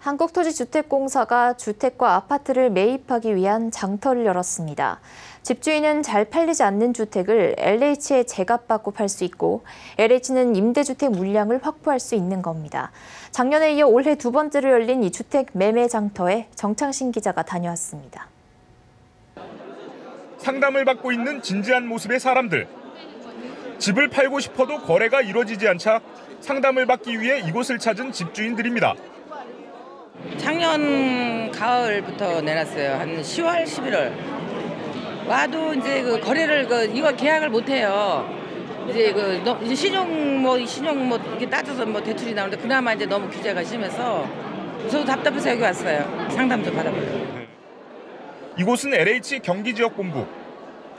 한국토지주택공사가 주택과 아파트를 매입하기 위한 장터를 열었습니다. 집주인은 잘 팔리지 않는 주택을 LH에 제값받고 팔 수 있고 LH는 임대주택 물량을 확보할 수 있는 겁니다. 작년에 이어 올해 두 번째로 열린 이 주택 매매 장터에 정창신 기자가 다녀왔습니다. 상담을 받고 있는 진지한 모습의 사람들. 집을 팔고 싶어도 거래가 이루어지지 않자 상담을 받기 위해 이곳을 찾은 집주인들입니다. 작년 가을부터 내놨어요. 한 10월, 11월. 와도 이제 그 거래를 그 이거 계약을 못 해요. 이제 그 너- 이제 신용 뭐 신용 뭐 이게 따져서 뭐 대출이 나오는데 그나마 이제 너무 규제가 심해서 저도 답답해서 여기 왔어요. 상담 좀 받아보려고. 이곳은 LH 경기지역본부.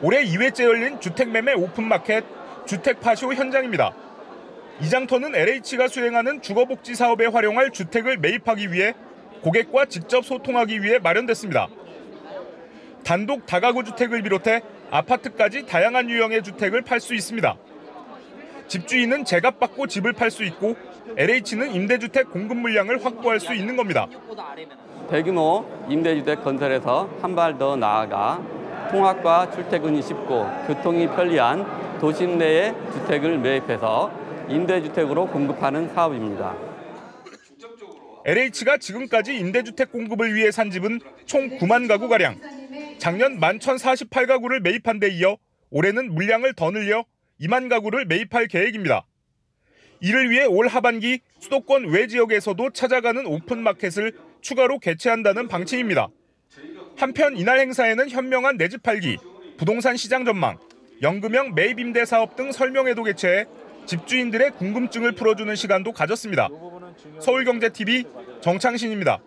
올해 2회째 열린 주택매매 오픈마켓 주택파쇼 현장입니다. 이 장터는 LH가 수행하는 주거복지 사업에 활용할 주택을 매입하기 위해 고객과 직접 소통하기 위해 마련됐습니다. 단독 다가구 주택을 비롯해 아파트까지 다양한 유형의 주택을 팔 수 있습니다. 집주인은 제값 받고 집을 팔 수 있고 LH는 임대주택 공급 물량을 확보할 수 있는 겁니다. 대규모 임대주택 건설에서 한 발 더 나아가 통학과 출퇴근이 쉽고 교통이 편리한 도심 내의 주택을 매입해서 임대주택으로 공급하는 사업입니다. LH가 지금까지 임대주택 공급을 위해 산 집은 총 9만 가구가량. 작년 11,048가구를 매입한 데 이어 올해는 물량을 더 늘려 2만 가구를 매입할 계획입니다. 이를 위해 올 하반기 수도권 외 지역에서도 찾아가는 오픈마켓을 추가로 개최한다는 방침입니다. 한편 이날 행사에는 현명한 내 집 팔기, 부동산 시장 전망, 연금형 매입 임대 사업 등 설명회도 개최해 집주인들의 궁금증을 풀어주는 시간도 가졌습니다. 서울경제TV 정창신입니다.